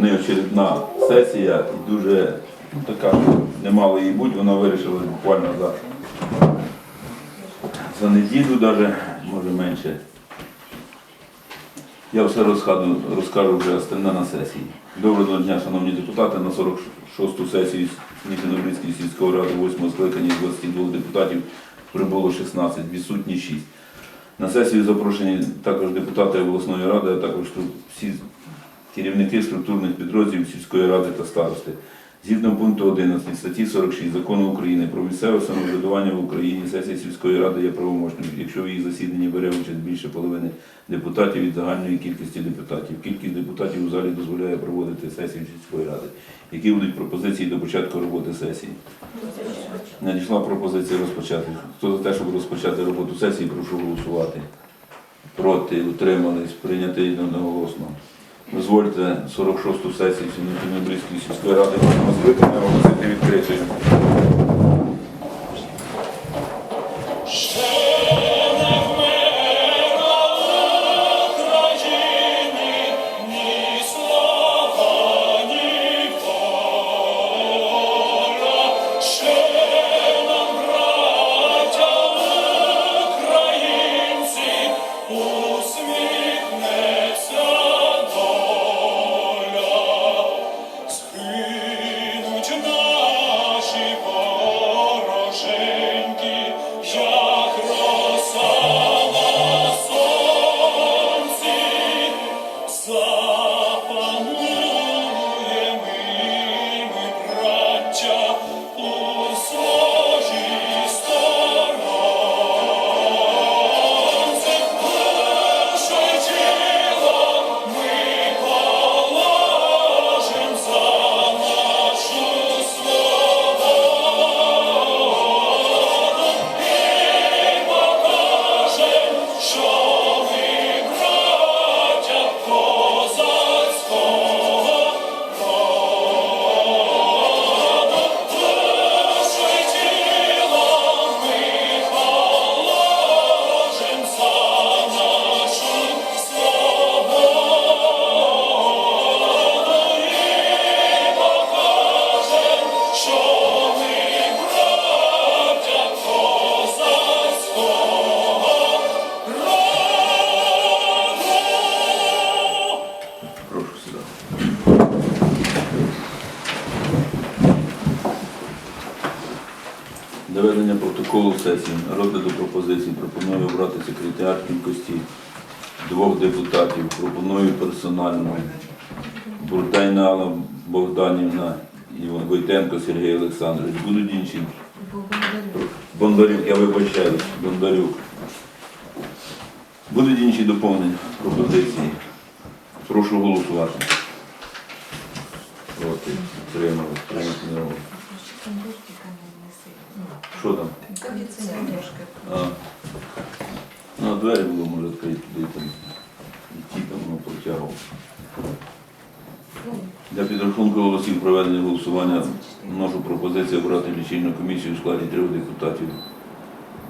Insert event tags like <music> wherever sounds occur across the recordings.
неочередна сесія і дуже така, не мало її бути, вона вирішилась буквально за, за неділю, навіть, може менше. Я все розкажу, розкажу вже остальне на сесії. Доброго дня, шановні депутати. На 46-ту сесію Ніжинобрицької сільської ради 8 скликання з 22 депутатів прибуло 16, відсутні 6. На сесію запрошені також депутати обласної ради, а також тут всі керівники структурних підрозділів сільської ради та старости. Згідно пункту 11 статті 46 Закону України про місцеве самоврядування в Україні, сесія сільської ради є правомочною, якщо в її засіданні бере участь більше половини депутатів від загальної кількості депутатів. Кількість депутатів у залі дозволяє проводити сесію сільської ради. Які будуть пропозиції до початку роботи сесії? Надійшла пропозиція розпочати. Хто за те, щоб розпочати роботу сесії, прошу голосувати. Проти, утримались, прийняти одноголосно. Дозвольте 46-ту сесію Сінокінобрійської сільської ради скликання оголосити відкритою. запанує Сюди. Для ведення протоколу сесії розгляду пропозицій пропоную обрати секретар кількості двох депутатів. Пропоную персонально Буртайна Алла Богданівна і Войтенко Сергій Олександрович. Будуть інші. Бондарюк, я вибачаюсь, Бондарюк. Будуть інші доповнення пропозиції. Прошу голосувати. Проти. Утримали. Прийняти не робить. Що там? А, ну, двері було, може, відкрити туди там. І ті там воно протягував. Для підрахунку голосів проведення голосування вношу пропозицію обрати лічильну комісію у складі трьох депутатів.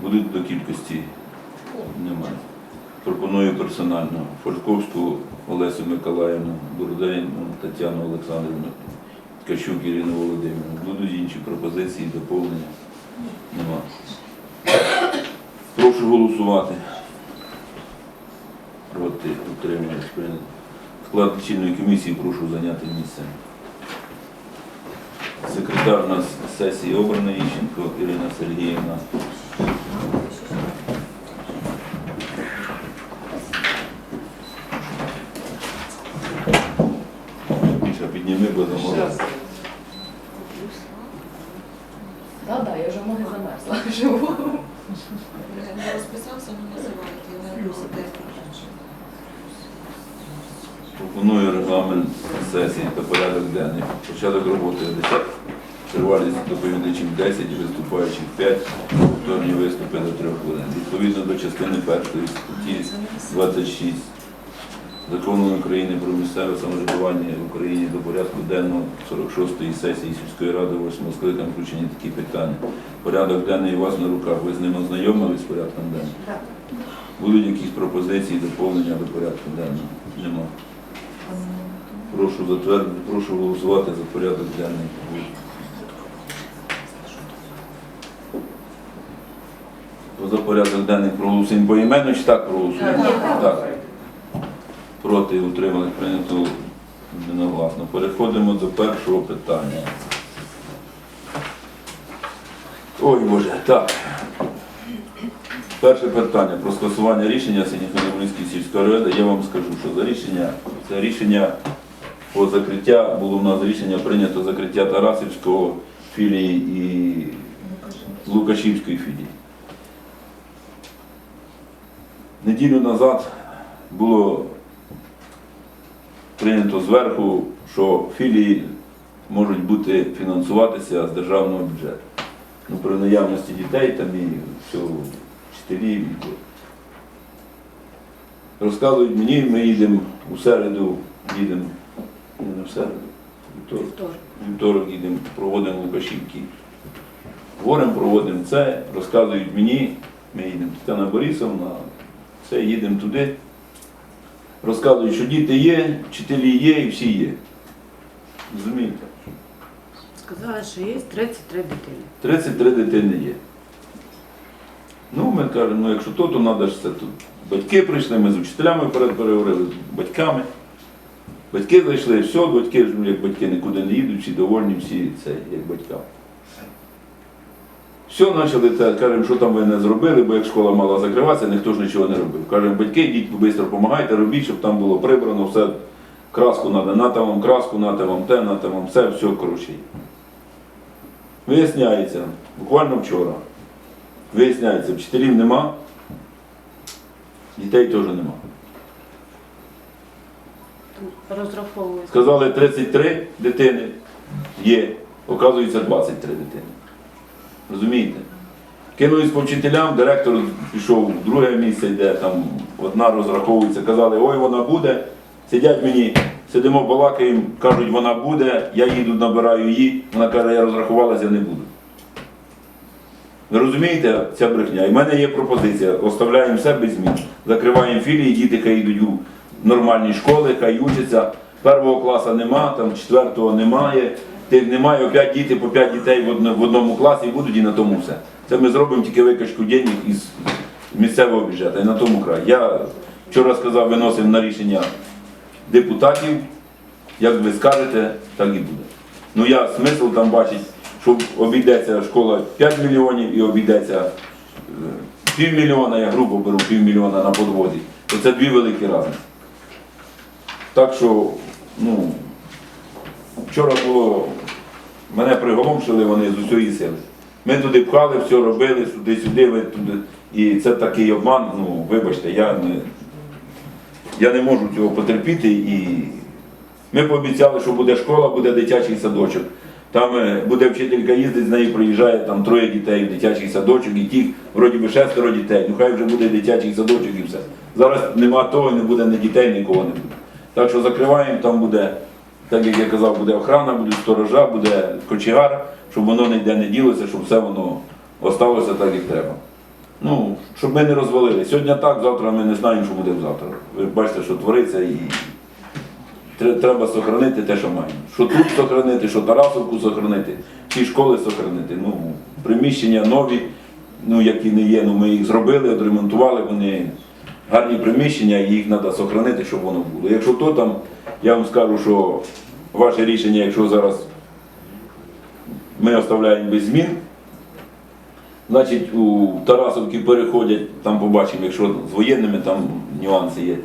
Будуть до кількості? Немає. Пропоную персонально Фольковську Олесю Миколаївну, Бурдейну Тетяну Олександрівну, Ткачук Ірину Володимирівну. Будуть інші пропозиції, доповнення? Нема. Прошу голосувати. Проти утримуюсь. Прийнято. Склад лічильної комісії прошу зайняти місце. Секретар у нас сесії обраний Іщенко Ірина Сергіївна. Бо замовляв. Так, так, я вже ноги замерзла. <laughs> Живу. Не розписався, не називайте, не розумієте. Пропоную регламент сесії та порядок денний. Початок роботи 10, тривалість доповідачів 10, виступаючих 5, повторні виступи до 3 хвилин. Відповідно до частини першої статті 26 Закону України про місцеве самоврядування в Україні до порядку денного 46-ї сесії сільської ради 8 скликання включені такі питання. Порядок денний у вас на руках. Ви з ним ознайомились з порядком денним? Так. Будуть якісь пропозиції, доповнення до порядку денного? Нема. Прошу затвердити, прошу голосувати за порядок денний. За порядок денний проголосуємо поіменно чи так проголосуємо? Так. Проти утримали прийнято одноголосно. Переходимо до першого питання. Ой Боже, так. Перше питання про скасування рішення Синьохмельницької сільської ради. Я вам скажу, що за рішення, це рішення по закриття, було в нас рішення прийнято закриття Тарасівського філії і Лукашівської філії. Неділю назад було прийнято зверху, що філії можуть бути фінансуватися з державного бюджету. Ну, при наявності дітей там і всього вчителів. і. Розказують мені, ми їдемо у середу, їдемо, не в середу, вівторок, вівторок їдемо, проводимо Лукашівки. Говоримо, проводимо це, розказують мені, ми їдемо Тетяна Борисовна, все, їдемо туди. Розказують, що діти є, вчителі є і всі є. Розумієте? Сказали, що є 33 дитини. 33 дитини є. Ну, ми кажемо, ну якщо то, то треба ж це тут. Батьки прийшли, ми з учителями перед переговорили, з батьками. Батьки зайшли, все, батьки ж, як батьки нікуди не їдуть, всі довольні, всі це, як батькам. Все, почали це, кажемо, що там ви не зробили, бо як школа мала закриватися, ніхто ж нічого не робив. Кажемо, батьки, йдіть швидко допомагайте, робіть, щоб там було прибрано, все, краску треба, нате вам краску, нате вам те, нате вам все, все коротше. Виясняється, буквально вчора. Виясняється, вчителів нема, дітей теж нема. Розраховують. Сказали 33 дитини, є, оказується 23 дитини. Розумієте? Кинулись по вчителям, директор пішов в друге місце, де там одна розраховується, казали, ой, вона буде. Сидять мені, сидимо, балакаємо, кажуть, вона буде, я їду, набираю її, вона каже, я розрахувалася, я не буду. Ви розумієте, ця брехня? І в мене є пропозиція. Оставляємо все без змін. Закриваємо філії, діти хай йдуть у нормальні школи, хай учаться. Першого класу нема, там четвертого немає. Тих немає, опять діти по п'ять дітей в одному класі і будуть і на тому все. Це ми зробимо тільки викачку денег із місцевого бюджету. І на тому край. Я вчора сказав, виносив на рішення депутатів. Як ви скажете, так і буде. Ну я смисл там бачить, що обійдеться школа 5 мільйонів і обійдеться е, півмільйона, я грубо беру півмільйона на подвозі, то це дві великі різниці. Так що, ну, вчора було, мене приголомшили вони з усієї сили. Ми туди пхали, все робили, сюди-сюди, туди. І це такий обман, ну, вибачте, я не, я не можу цього потерпіти і ми пообіцяли, що буде школа, буде дитячий садочок. Там е, буде вчителька їздить, з нею приїжджає там троє дітей в дитячий садочок, і ті, вроді би шестеро дітей. Ну хай вже буде дитячий садочок і все. Зараз нема того, не буде ні дітей, нікого не буде. Так що закриваємо, там буде, так як я казав, буде охрана, буде сторожа, буде кочегар, щоб воно ніде не ділося, щоб все воно осталося так, як треба. Ну, щоб ми не розвалили. Сьогодні так, завтра ми не знаємо, що буде завтра. Ви бачите, що твориться і Треба сохранити те, що маємо. Що тут сохранити, що Тарасовку сохранити, ці школи сохранити. Ну, приміщення нові, ну які не є, ну ми їх зробили, відремонтували, вони гарні приміщення, і їх треба сохранити, щоб воно було. Якщо то там, я вам скажу, що ваше рішення, якщо зараз ми оставляємо без змін, значить у Тарасовки переходять, там побачимо, якщо з воєнними там нюанси є.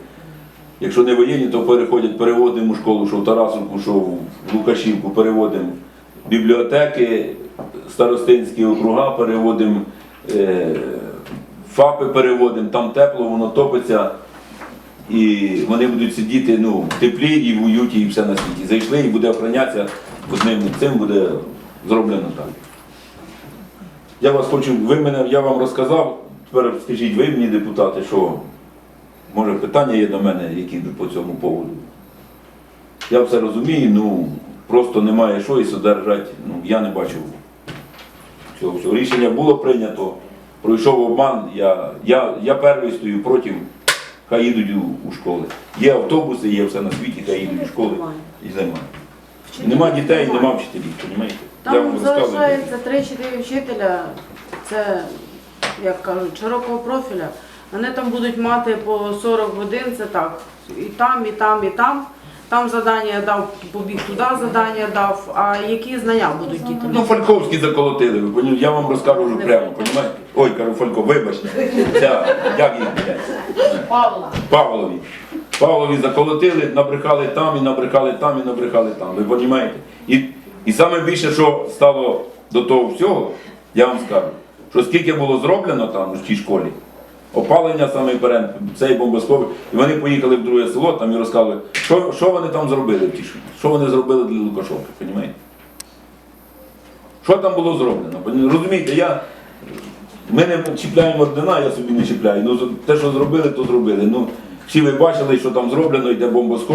Якщо не воєнні, то переходять, переводимо у школу, що в Тарасовку, що в Лукашівку, переводимо бібліотеки, старостинські округа, переводимо е, ФАПи переводимо, там тепло, воно топиться. І вони будуть сидіти ну, в теплі і в уюті, і все на світі. Зайшли і буде охоронятися одним цим буде зроблено так. Я вас хочу, ви мене, я вам розказав, тепер скажіть ви мені, депутати, що може питання є до мене, які по цьому поводу. Я все розумію, ну просто немає що і содержать, ну я не бачу цього всього. Рішення було прийнято, пройшов обман, я, я, я перший стою проти, хай їдуть у, у школи. Є автобуси, є все на світі, хай їдуть у школи. і займаються. Нема дітей, нема вчителів, розумієте? Я вам Там розказую. залишається 3-4 вчителя, це, як кажуть, широкого профіля. Вони там будуть мати по 40 годин, це так. І там, і там, і там. Там завдання дав, побіг туди завдання дав, а які знання будуть діти? Ну, Фальковські заколотили, ви понімаєте? я вам розкажу вже прямо, понімаєте? Ой, кажу, Фалько, вибачте. Ця, як її, блядь? Павла. Павлові. Павлові заколотили, набрехали там і набрехали там і набрехали там. Ви розумієте? І, і саме більше, що стало до того всього, я вам скажу, що скільки було зроблено там в тій школі, опалення саме перед цей бомбосховик. і вони поїхали в друге село там і розказували, що, що вони там зробили в що вони зробили для Лукашовки, розумієте? Що там було зроблено? Розумієте, я. Ми не чіпляємо ордена, я собі не чіпляю. Ну, те, що зробили, то зробили. Ну, всі ви бачили, що там зроблено, йде бомбосховище.